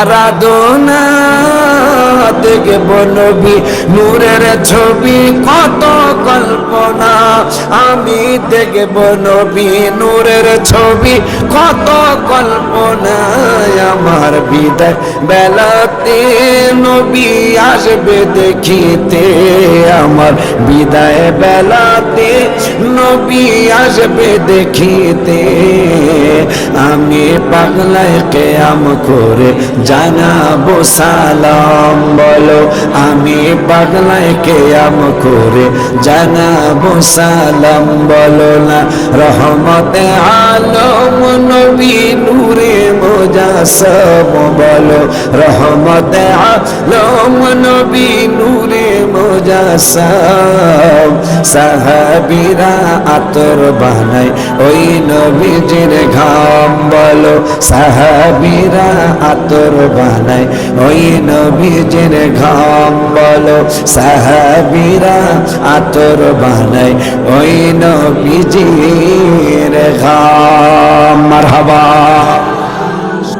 আরাধনা দেখব নবী নূরের ছবি কত কল্পনা। আমি দেখব নবী নূরের ছবি কত কল্পনা। বিদায় বেলাতে নবী আসবে দেখিতে আমার। বিদায় বেলাতে নবী আসবে দেখিতে। আমি পাগলায় কেয়াম করে জানাব সালাম, বলো আমি পাগলায় কেয়াম করে জানাব সালাম, বলো না, রহমতে আলম নবী নূরে মোজাসম বলো, রহমতে আলম নবী নূরে মোজাসম। সাহাবিরা আতর বানায় ওই নবীজির ঘাম বলো, সাহাবিরা আতর বানায় ওই নবীজির ঘাম বলো, সাহাবিরা আতর বানায় ওই নবীজির